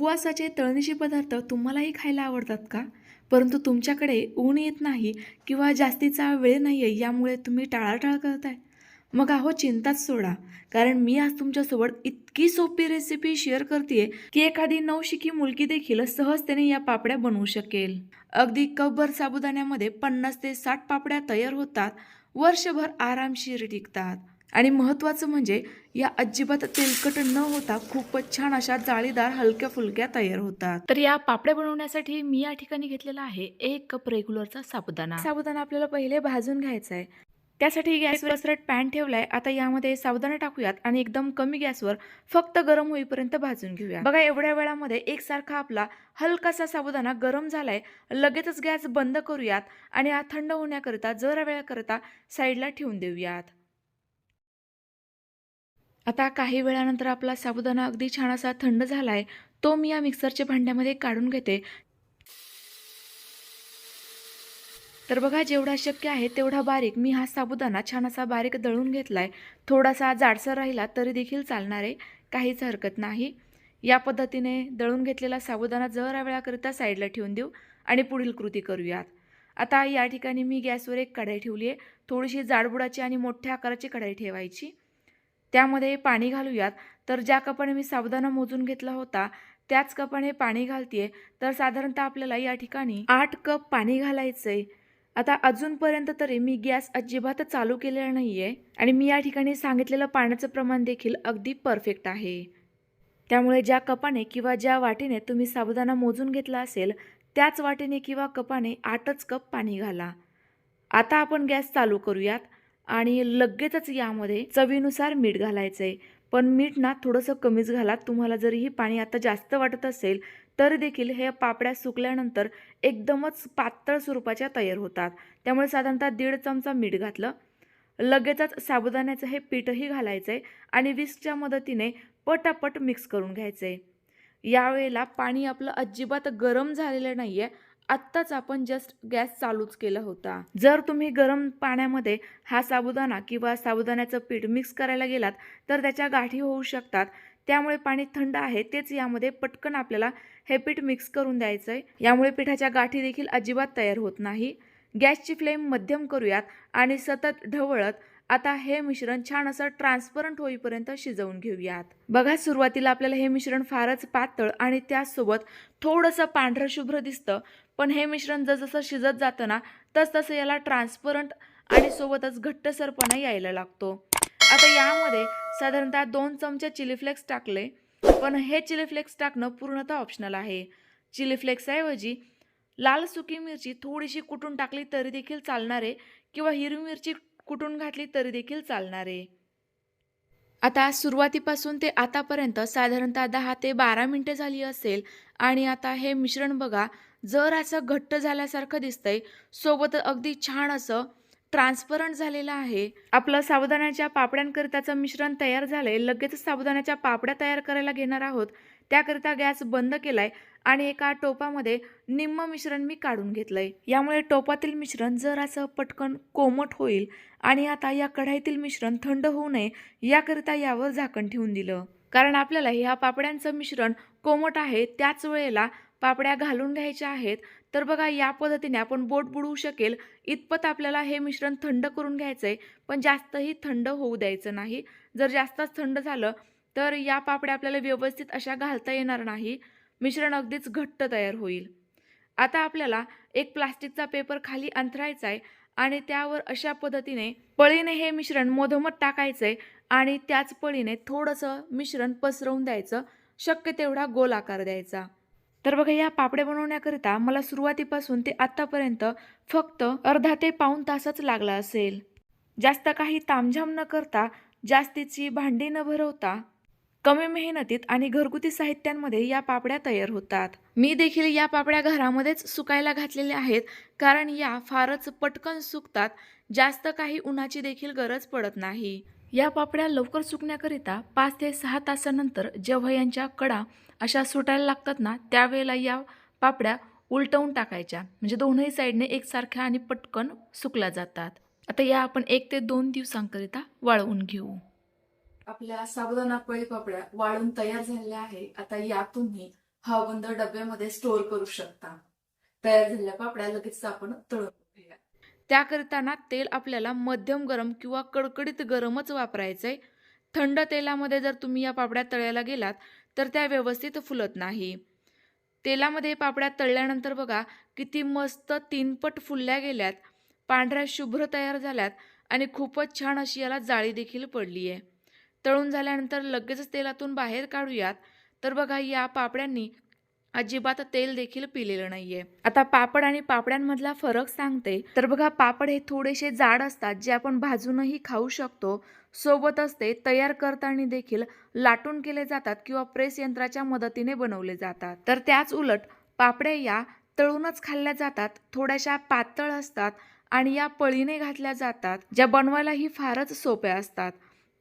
उपवासाचे तळणीचे पदार्थ तुम्हालाही खायला आवडतात का? परंतु तुमच्याकडे ऊन येत नाही किंवा जास्तीचा वेळ नाही आहे यामुळे तुम्ही टाळाटाळ करताय. मग अहो चिंताच सोडा. कारण मी आज तुमच्यासोबत इतकी सोपी रेसिपी शेअर करते की एखादी नवशिकी मुलगी देखील सहजतेने या पापड्या बनवू शकेल. अगदी कपभर साबुदाण्यामध्ये पन्नास ते साठ पापड्या तयार होतात. वर्षभर आरामशीर टिकतात. आणि महत्त्वाचं म्हणजे या अजिबात तेलकट न होता खूपच छान अशा जाळीदार हलक्या फुलक्या तयार होतात. तर या पापड्या बनवण्यासाठी मी या ठिकाणी घेतलेला आहे एक कप रेग्युलरचा साबुदाणा. साबुदाणा आपल्याला पहिले भाजून घ्यायचा आहे. त्यासाठी गॅसवर सरट पॅन ठेवलाय. आता यामध्ये साबुदाणा टाकूयात आणि एकदम कमी गॅसवर फक्त गरम होईपर्यंत भाजून घेऊया. बघा एवढ्या वेळामध्ये एकसारखा आपला हलकासा साबुदाणा गरम झालाय. लगेचच गॅस बंद करूयात आणि हा थंड होण्याकरिता जरा वेळाकरिता साईडला ठेवून देऊयात. आता काही वेळानंतर आपला साबुदाणा अगदी छान असा थंड झाला आहे तो मी या मिक्सरच्या भांड्यामध्ये काढून घेते. तर बघा जेवढा शक्य आहे तेवढा बारीक मी हा साबुदाणा छान असा बारीक दळून घेतला आहे थोडासा जाडसर राहिला तरी देखील चालणार आहे काहीच हरकत नाही. या पद्धतीने दळून घेतलेला साबुदाणा जरा वेळाकरिता साईडला ठेवून देऊ आणि पुढील कृती करूयात. आता या ठिकाणी मी गॅसवर एक कढाई ठेवली आहे थोडीशी जाडबुडाची आणि मोठ्या आकाराची कढाई ठेवायची. त्यामध्ये पाणी घालूयात. तर ज्या कपाने मी साबुदाणा मोजून घेतला होता त्याच कपाने पाणी घालतीये. तर साधारणतः आपल्याला या ठिकाणी आठ कप पाणी घालायचं आहे आता अजूनपर्यंत तरी मी गॅस अजिबात चालू केलेला नाही आहे आणि मी या ठिकाणी सांगितलेलं पाण्याचं प्रमाण देखील अगदी परफेक्ट आहे. त्यामुळे ज्या कपाने किंवा ज्या वाटीने तुम्ही साबुदाणा मोजून घेतला असेल त्याच वाटीने किंवा कपाने आठच कप पाणी घाला. आता आपण गॅस चालू करूयात. आणि लगेचच यामध्ये चवीनुसार मीठ घालायचं आहे पण मीठ ना थोडंसं कमीच घाला. तुम्हाला जरी ही पाणी आता जास्त वाटत असेल तरी देखील हे पापड्या सुकल्यानंतर एकदमच पातळ स्वरूपाच्या तयार होतात. त्यामुळे साधारणतः दीड चमचा मीठ घातलं. लगेचच साबुदाण्याचं हे पीठही घालायचं आहे आणि विस्कच्या मदतीने पटापट मिक्स करून घ्यायचं आहे यावेळेला पाणी आपलं अजिबात गरम झालेलं नाही आहे आत्ताच आपण जस्ट गॅस चालूच केला होता. जर तुम्ही गरम पाण्यामध्ये हा साबुदाणा किंवा साबुदाण्याचं पीठ मिक्स करायला गेलात तर त्याच्या गाठी होऊ शकतात. त्यामुळे पाणी थंड आहे तेच यामध्ये पटकन आपल्याला हे पीठ मिक्स करून द्यायचं आहे यामुळे पिठाच्या गाठी देखील अजिबात तयार होत नाही. गॅसची फ्लेम मध्यम करूयात आणि सतत ढवळत आता हे मिश्रण छान असं ट्रान्सपरंट होईपर्यंत शिजवून घेऊयात. बघा सुरुवातीला आपल्याला हे मिश्रण फारच पातळ आणि त्याचसोबत थोडंसं पांढरं शुभ्र दिसतं. पण हे मिश्रण जसजसं शिजत जातं ना तसतसं याला ट्रान्सपरंट आणि सोबतच घट्टसरपणा यायला लागतो. आता यामध्ये साधारणतः दोन चमचे चिली फ्लेक्स टाकले पण हे चिली फ्लेक्स टाकणं पूर्णतः ऑप्शनल आहे. चिली फ्लेक्सऐवजी लाल सुकी मिरची थोडीशी कुटून टाकली तरी देखील चालणारे किंवा हिरवी मिरची कुठून घातली तरी देखील चालणार. आहे आता सुरुवातीपासून ते आतापर्यंत साधारणतः दहा ते बारा मिनटं झाली असेल आणि आता हे मिश्रण बघा जर असं घट्ट झाल्यासारखं दिसतंय सोबत अगदी छान असं ट्रान्सपरंट झालेलं आहे. आपलं साबुदाण्याच्या पापड्यांकरिताचं मिश्रण तयार झालंय. लगेच साबुदाण्याच्या पापड्या तयार करायला घेणार आहोत. त्याकरिता गॅस बंद केलाय आणि एका टोपामध्ये निम्म मिश्रण मी काढून घेतलंय. यामुळे टोपातील मिश्रण जरासं पटकन कोमट होईल आणि आता या कढाईतील मिश्रण थंड होऊ नये याकरिता यावर झाकण ठेवून दिलं. कारण आपल्याला ह्या पापड्यांचं मिश्रण कोमट आहे त्याच वेळेला पापड्या घालून घ्यायच्या आहेत. तर बघा या पद्धतीने आपण बोट बुडवू शकेल. इतपत आपल्याला हे मिश्रण थंड करून घ्यायचं आहे पण जास्तही थंड होऊ द्यायचं नाही. जर जास्तच थंड झालं तर या पापड्या आपल्याला व्यवस्थित अशा घालता येणार नाही. मिश्रण अगदीच घट्ट तयार होईल. आता आपल्याला एक प्लास्टिकचा पेपर खाली अंथरायचा आहे आणि त्यावर अशा पद्धतीने पळीने हे मिश्रण मधोमध टाकायचं आहे आणि त्याच पळीने थोडंसं मिश्रण पसरवून द्यायचं. शक्य तेवढा गोल आकार द्यायचा. तर बघा या पापड्या बनवण्याकरिता मला सुरुवातीपासून ते आत्तापर्यंत फक्त अर्धा ते पाऊण तासच लागला असेल. जास्त काही तामझाम न करता जास्तीची भांडी न भरवता कमी मेहनतीत आणि घरगुती साहित्यांमध्ये या पापड्या तयार होतात. मी देखील या पापड्या घरामध्येच सुकायला घातलेल्या आहेत कारण या फारच पटकन सुकतात जास्त काही उन्हाची देखील गरज पडत नाही. या पापड्या लवकर सुकण्याकरिता पाच ते सहा तासानंतर जेव्हा यांच्या कडा अशा सुटायला लागतात ना त्यावेळेला या पापड्या उलटवून टाकायच्या. म्हणजे दोन्ही साईडने एकसारख्या आणि पटकन सुकल्या जातात. आता या आपण एक ते दोन दिवसांकरिता वाळवून घेऊ. आपल्या साबुदाणा पळी पापड्या वाळून तयार झालेल्या आहे. आता या तुम्ही हवाबंद डब्यामध्ये स्टोअर करू शकता. तयार झालेल्या पापड्या लगेच आपण तळून घेऊया. त्याकरिताना तेल आपल्याला मध्यम गरम किंवा कडकडीत गरमच वापरायचं आहे थंड तेलामध्ये जर तुम्ही या पापड्या तळायला गेलात तर त्या व्यवस्थित फुलत नाही. तेलामध्ये पापड्या तळल्यानंतर बघा किती मस्त तीनपट फुलल्या गेल्यात पांढऱ्या शुभ्र तयार झाल्यात आणि खूपच छान अशी याला जाळी देखील पडली आहे तळून झाल्यानंतर लगेचच तेलातून बाहेर काढूयात. तर बघा या पापड्यांनी अजिबात तेल देखील पिलेलं नाहीये. आता पापड आणि पापड्यांमधला फरक सांगते. तर बघा पापड हे थोडेसे जाड असतात जे आपण भाजूनही खाऊ शकतो. सोबतच ते तयार करताना देखील लाटून केले जातात किंवा प्रेस यंत्राच्या मदतीने बनवले जातात. तर त्याच उलट पापड्या या तळूनच खाल्ल्या जातात. थोड्याशा पातळ असतात आणि या पळीने घातल्या जातात ज्या बनवायलाही फारच सोप्या असतात.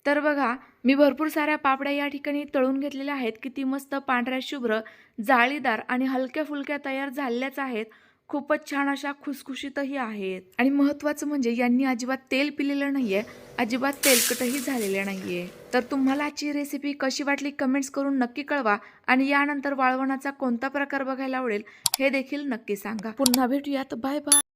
तर बघा मी भरपूर साऱ्या पापड्या या ठिकाणी तळून घेतलेल्या आहेत. किती मस्त पांढऱ्या शुभ्र जाळीदार आणि हलक्या फुलक्या तयार झालेल्याच आहेत. खूपच छान अशा खुसखुशीतही आहेत. आणि महत्त्वाचं म्हणजे यांनी अजिबात तेल पिलेलं नाही आहे अजिबात तेलकटही झालेलं नाही आहे तर तुम्हाला आजची रेसिपी कशी वाटली कमेंट्स करून नक्की कळवा. आणि यानंतर वाळवणाचा कोणता प्रकार बघायला आवडेल हे देखील नक्की सांगा. पुन्हा भेटूयात. Bye bye